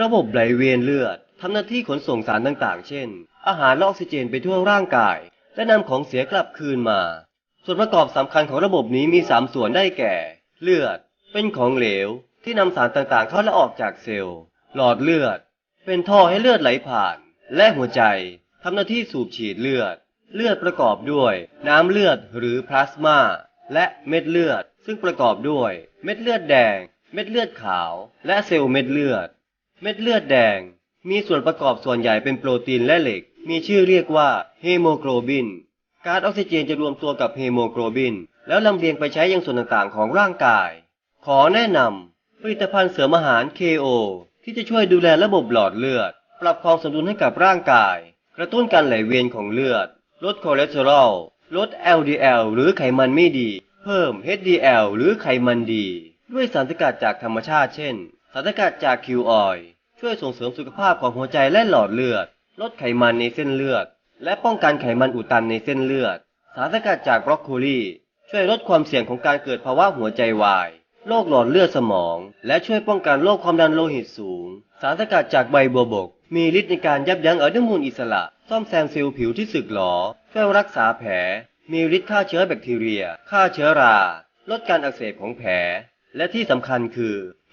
ระบบไหลเวียนเลือดทำหน้าที่ขนส่งสารต่างๆ เช่น อาหารและออกซิเจนไปทั่วร่างกาย และนำของเสียกลับคืนมา ส่วนประกอบสำคัญของระบบนี้มี 3 ส่วนได้แก่ เลือด เป็นของเหลว ที่นำสารต่างๆ เข้าและออกจากเซลล์ หลอดเลือด เป็นท่อให้เลือดไหลผ่าน และหัวใจทำหน้าที่สูบฉีดเลือด เลือดประกอบด้วย น้ำเลือดหรือพลาสมา และเม็ดเลือด ซึ่งประกอบด้วย เม็ดเลือดแดง เม็ดเลือดขาว และเซลล์เม็ดเลือด เม็ดเลือดแดง มีส่วนประกอบส่วนใหญ่เป็นโปรตีนและเหล็ก มีชื่อเรียกว่าเฮโมโกลบินก๊าซออกซิเจนจะรวมตัวกับเฮโมโกลบิน แล้วลำเลียงไปใช้ยังส่วนต่างๆของร่างกาย ขอแนะนำผลิตภัณฑ์เสริมอาหาร KO ที่จะช่วยดูแลระบบหลอดเลือด ปรับความสมดุลให้กับร่างกาย กระตุ้นการไหลเวียนของเลือด ลดคอเลสเตอรอล ลด LDL หรือไขมันไม่ดี เพิ่ม HDL หรือไขมันดี ด้วยสารสกัดจากธรรมชาติเช่น สารสกัดจากคิวออย ช่วยส่งเสริมสุขภาพของหัวใจและหลอดเลือด ลดไขมันในเส้นเลือด และป้องกันไขมันอุดตันในเส้นเลือด สารสกัดจากบรอกโคลี ช่วยลดความเสี่ยงของการเกิดภาวะหัวใจวาย โรคหลอดเลือดสมอง และช่วยป้องกันโรคความดันโลหิตสูง สารสกัดจากใบบัวบก มีฤทธิ์ในการยับยั้งอนุมูลอิสระ ซ่อมแซมเซลล์ผิวที่สึกหรอ ช่วยรักษาแผล มีฤทธิ์ฆ่าเชื้อแบคทีเรีย ฆ่าเชื้อรา ลดการอักเสบของแผล และที่สำคัญคือ